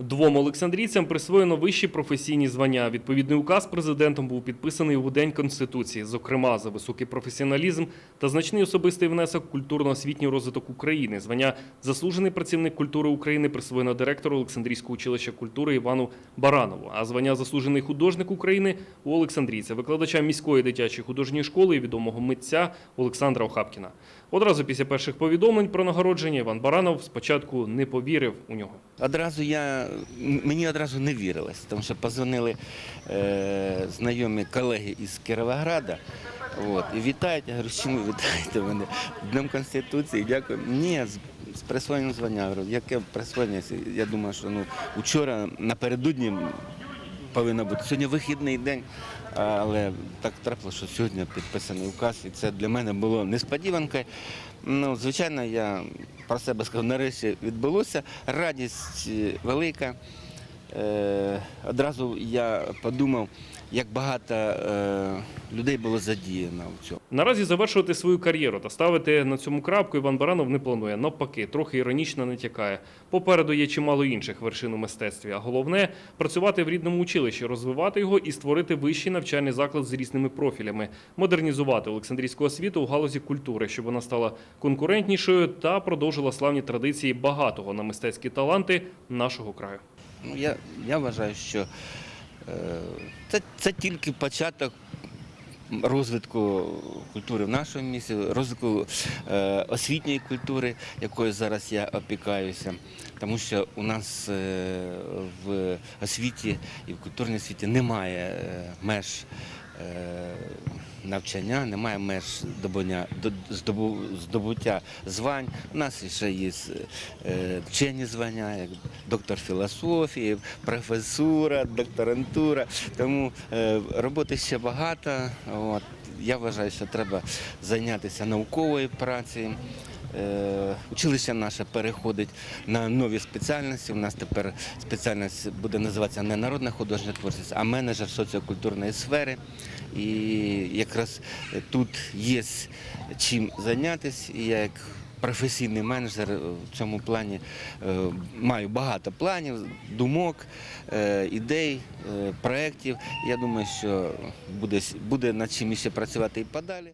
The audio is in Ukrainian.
Двом олександрійцям присвоєно вищі професійні звання. Відповідний указ президентом був підписаний у День Конституції, зокрема за високий професіоналізм та значний особистий внесок культурно-освітній розвиток України. Звання заслужений працівник культури України присвоєно директору Олександрійського училища культури Івану Баранову. А звання заслужений художник України у Олександрійця, викладача міської дитячої художньої школи і відомого митця Олександра Охапкіна. Одразу після перших повідомлень про нагородження Іван Баранов спочатку не повірив у нього. Одразу я мені одразу не вірилось, тому що позвонили е, знайомі колеги із Кіровограда. От, і вітають, я говорю, чому вітаєте мене? Днем Конституції, дякую. Ні, з, присвоєнням звання. Яке присвоєння? Я думаю, що ну, вчора напередодні повинно бути. Сьогодні вихідний день, але так трапило, що сьогодні підписаний указ, і це для мене було несподіванкою. Ну, звичайно, я про себе сказав, нарешті відбулося. Радість е, велика. Е, одразу я подумав, як багато е, людей було задіяно в цьому. Наразі завершувати свою кар'єру та ставити на цьому крапку Іван Баранов не планує. Навпаки, трохи іронічно натякає. Попереду є чимало інших вершин у мистецтві. А головне працювати в рідному училищі, розвивати його і створити вищий навчальний заклад з різними профілями, модернізувати Олександрійську освіту у галузі культури, щоб вона стала конкурентнішою та продовжила славні традиції багатого на мистецькі таланти нашого краю. Ну, я, я вважаю, що е, це, це тільки початок розвитку культури в нашому місті, розвитку е, освітньої культури, якою зараз я опікаюся. Тому що у нас е, в освіті і в культурній освіті немає е, меж. е, Навчання немає меж здобуття, здобу- здобуття звань. У нас ще є е, вчені звання, як доктор філософії, професура, докторантура. Тому е, роботи ще багато. От. Я вважаю, що треба зайнятися науковою працею. Е, Училище наше переходить на нові спеціальності. У нас тепер спеціальність буде називатися не народна художня творчість, а менеджер соціокультурної сфери. І якраз тут є чим зайнятися. І я як професійний менеджер в цьому плані е, маю багато планів, думок, е, ідей, е, проєктів. Я думаю, що буде, буде над чим ще працювати і подалі.